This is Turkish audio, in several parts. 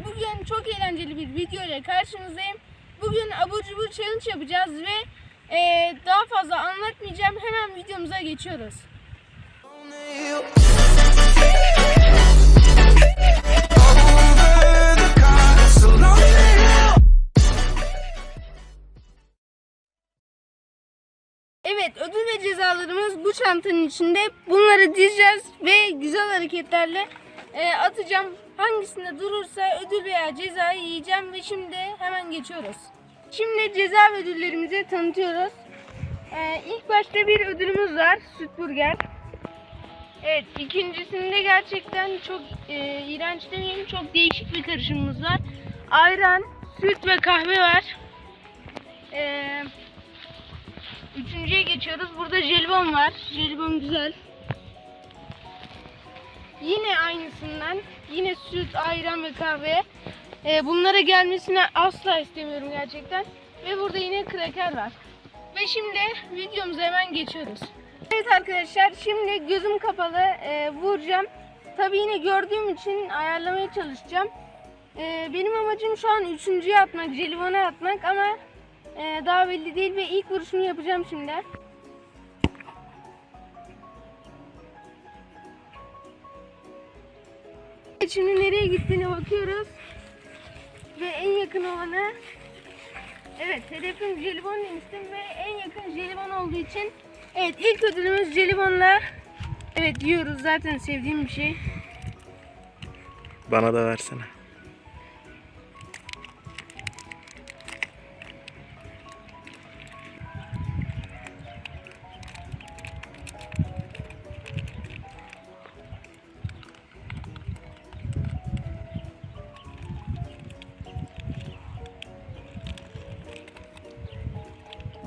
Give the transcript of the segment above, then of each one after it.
Bugün çok eğlenceli bir video ile karşınızdayım. Bugün abur cubur challenge yapacağız ve eee, daha fazla anlatmayacağım. Hemen videomuza geçiyoruz. Evet ödül ve cezalarımız bu çantanın içinde. Bunları dizeceğiz ve güzel hareketlerle e, atacağım. Hangisinde durursa ödül veya cezayı yiyeceğim ve şimdi hemen geçiyoruz. Şimdi ceza ve ödüllerimizi tanıtıyoruz. E, ilk başta bir ödülümüz var. Süt burger. Evet ikincisinde gerçekten çok e, iğrenç demeyeyim çok değişik bir karışımımız var. Ayran, süt ve kahve var. Eee Üçüncüye geçiyoruz. Burada jelibon var. Jelibon güzel. Yine aynısından. Yine süt, ayran ve kahve. Ee, bunlara gelmesini asla istemiyorum gerçekten. Ve burada yine kraker var. Ve şimdi videomuza hemen geçiyoruz. Evet arkadaşlar şimdi gözüm kapalı e, vuracağım. Tabi yine gördüğüm için ayarlamaya çalışacağım. E, benim amacım şu an üçüncüye atmak, jelibona atmak ama ee, daha belli değil ve ilk vuruşumu yapacağım şimdi. Şimdi nereye gittiğine bakıyoruz. Ve en yakın olanı Evet hedefim jelibon demiştim ve en yakın jelibon olduğu için Evet ilk ödülümüz jelibonla Evet yiyoruz zaten sevdiğim bir şey. Bana da versene.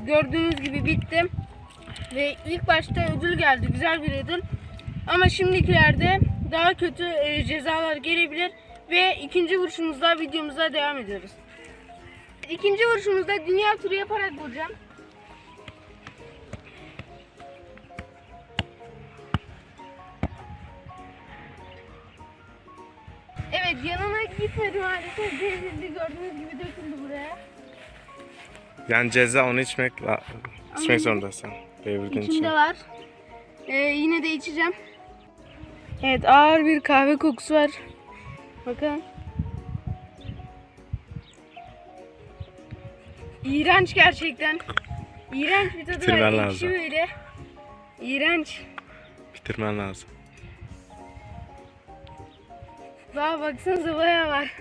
Gördüğünüz gibi bittim. Ve ilk başta ödül geldi. Güzel bir ödül. Ama şimdikilerde daha kötü e, cezalar gelebilir. Ve ikinci vuruşumuzda videomuza devam ediyoruz. İkinci vuruşumuzda dünya turu yaparak vuracağım. Evet yanına gitmedi maalesef. Devrildi gördüğünüz gibi döküldü buraya. Yani ceza onu içmek, içmek zorundasın. Devirdiğin için. İçinde var. Ee, yine de içeceğim. Evet ağır bir kahve kokusu var. Bakın. İğrenç gerçekten. İğrenç bir tadı var. Bitirmen Ekşi lazım. böyle. İğrenç. Bitirmen lazım. Daha baksanıza bayağı var.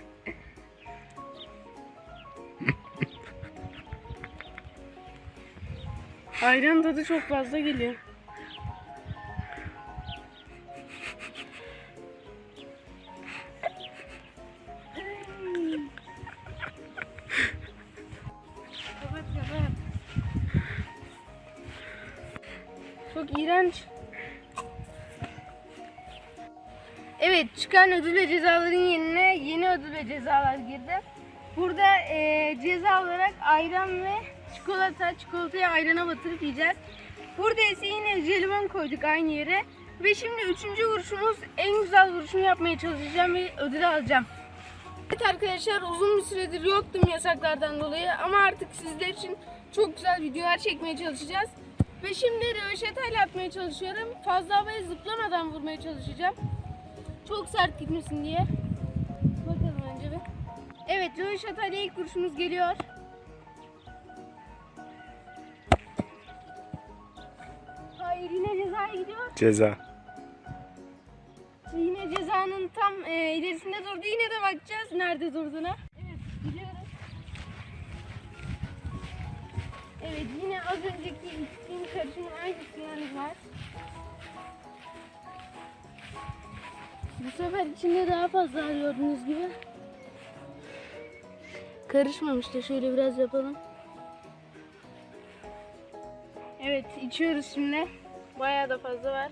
Ayran tadı çok fazla geliyor. Çok iğrenç. Evet çıkan ödül ve cezaların yerine yeni ödül ve cezalar girdi. Burada e, ceza olarak ayran ve çikolata, çikolatayı ayrana batırıp yiyeceğiz. Burada ise yine jelibon koyduk aynı yere. Ve şimdi üçüncü vuruşumuz en güzel vuruşumu yapmaya çalışacağım ve ödül alacağım. Evet arkadaşlar uzun bir süredir yoktum yasaklardan dolayı ama artık sizler için çok güzel videolar çekmeye çalışacağız. Ve şimdi röveşatayla atmaya çalışıyorum. Fazla havaya zıplamadan vurmaya çalışacağım. Çok sert gitmesin diye. Bakalım önce bir. Evet röveşatayla ilk vuruşumuz geliyor. Hayır yine cezaya gidiyor. Ceza. Yine cezanın tam e, ilerisinde durdu. Yine de bakacağız nerede durduğuna. Evet gidiyoruz. Evet yine az önceki içtiğim karışımın aynısı var. Bu sefer içinde daha fazla gördüğünüz gibi. Karışmamış da şöyle biraz yapalım. Evet içiyoruz şimdi. Bayağı da fazla var.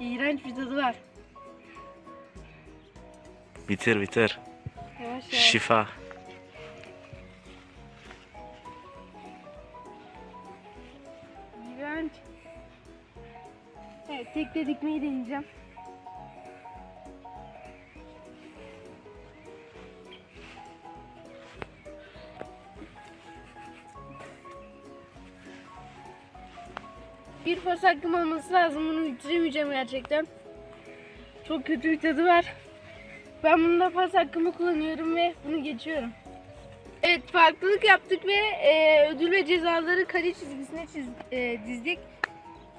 İğrenç bir tadı var. Bitir bitir. Yavaş yavaş. Şifa. İğrenç. Evet, tekle dikmeyi deneyeceğim. Bir pas hakkım olması lazım. Bunu bitiremeyeceğim gerçekten. Çok kötü bir tadı var. Ben bunda pas hakkımı kullanıyorum ve bunu geçiyorum. Evet farklılık yaptık ve e, ödül ve cezaları kare çizgisine çiz, e, dizdik.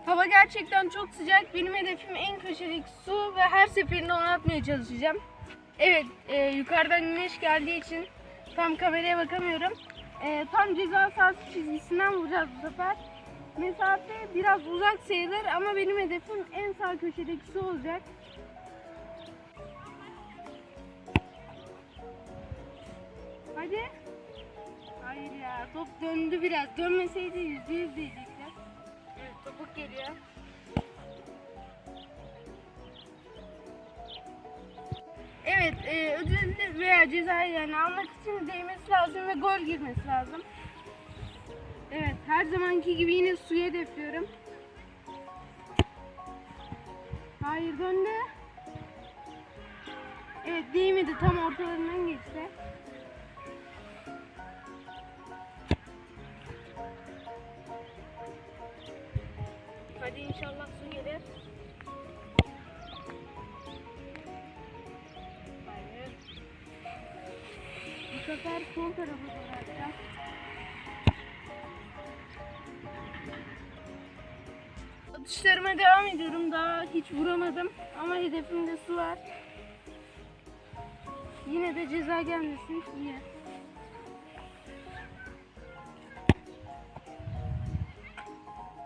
Hava gerçekten çok sıcak. Benim hedefim en köşedeki su ve her seferinde onu atmaya çalışacağım. Evet e, yukarıdan güneş geldiği için tam kameraya bakamıyorum. E, tam ceza sahası çizgisinden vuracağız bu sefer. Mesafe biraz uzak sayılır ama benim hedefim en sağ köşedeki su olacak. Hadi. Hayır ya top döndü biraz. Dönmeseydi yüzde yüz diyecekler. Evet topuk geliyor. Evet e, ödül veya ceza yani almak için değmesi lazım ve gol girmesi lazım. Evet her zamanki gibi yine suya defliyorum. Hayır döndü. Evet değmedi tam ortalarından geçti. Hadi inşallah su gelir. Hayır. Bu sefer sol tarafa doğru atacağım. Atışlarıma devam ediyorum. Daha hiç vuramadım. Ama hedefimde su var. Yine de ceza gelmesin. Yine.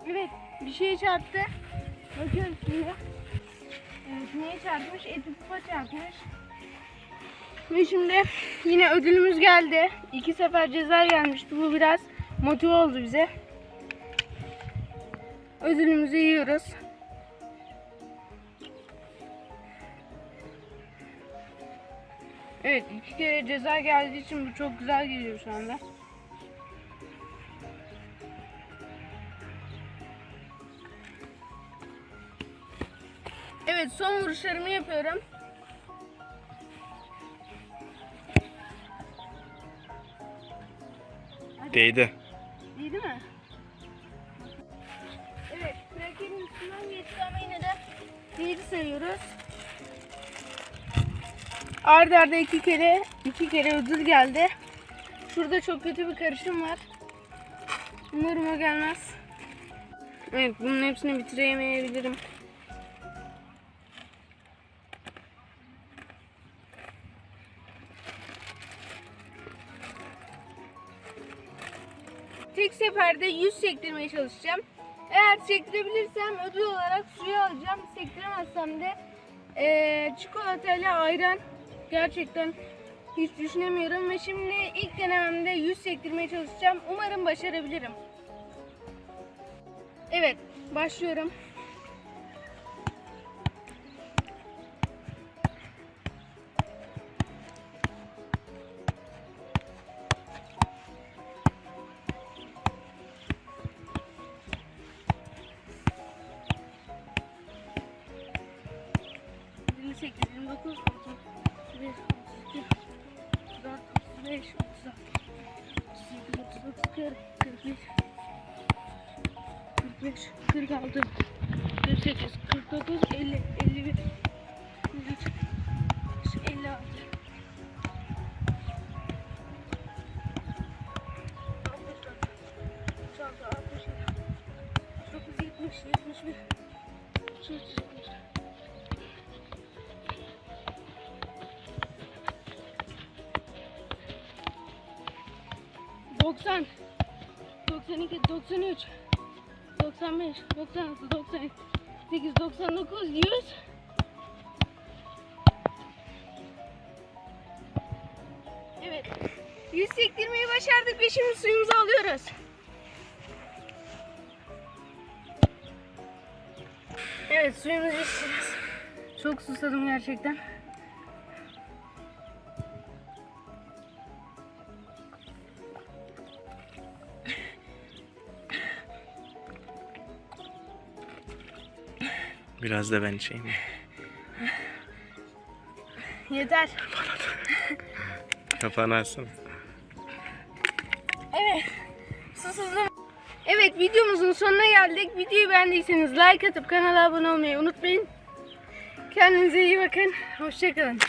Evet, bir şey çarptı. Bakıyorum şimdi. Evet, neye çarpmış? Eti pupa çarpmış. Ve şimdi yine ödülümüz geldi. İki sefer ceza gelmişti. Bu biraz motive oldu bize. Ödülümüzü yiyoruz. Evet, iki kere ceza geldiği için bu çok güzel geliyor şu anda. Evet son vuruşlarımı yapıyorum. Değdi. Sayıyoruz. Arda arda iki kere, iki kere ödül geldi. Şurada çok kötü bir karışım var. Umarım o gelmez. Evet, bunun hepsini bitiremeyebilirim. Tek seferde 100 sektirmeye çalışacağım. Eğer sektirebilirsem ödül olarak suyu alacağım. Sektiremezsem de eee çikolatayla ayran. Gerçekten hiç düşünemiyorum ve şimdi ilk denememde 100 sektirmeye çalışacağım. Umarım başarabilirim. Evet, başlıyorum. 28, 29, 30, 35, 35, 36, 37, 38, 40, 41, 45, 46, 48, 49, 50, 51, 92 93 95 96 97 99 100 Evet 100 sektirmeyi başardık ve şimdi suyumuzu alıyoruz. Evet suyumuzu içeceğiz. Çok susadım gerçekten. Biraz da ben içeyim. Yeter. Kafanı açsana. Evet. Susuzum. Evet videomuzun sonuna geldik. Videoyu beğendiyseniz like atıp kanala abone olmayı unutmayın. Kendinize iyi bakın. Hoşçakalın.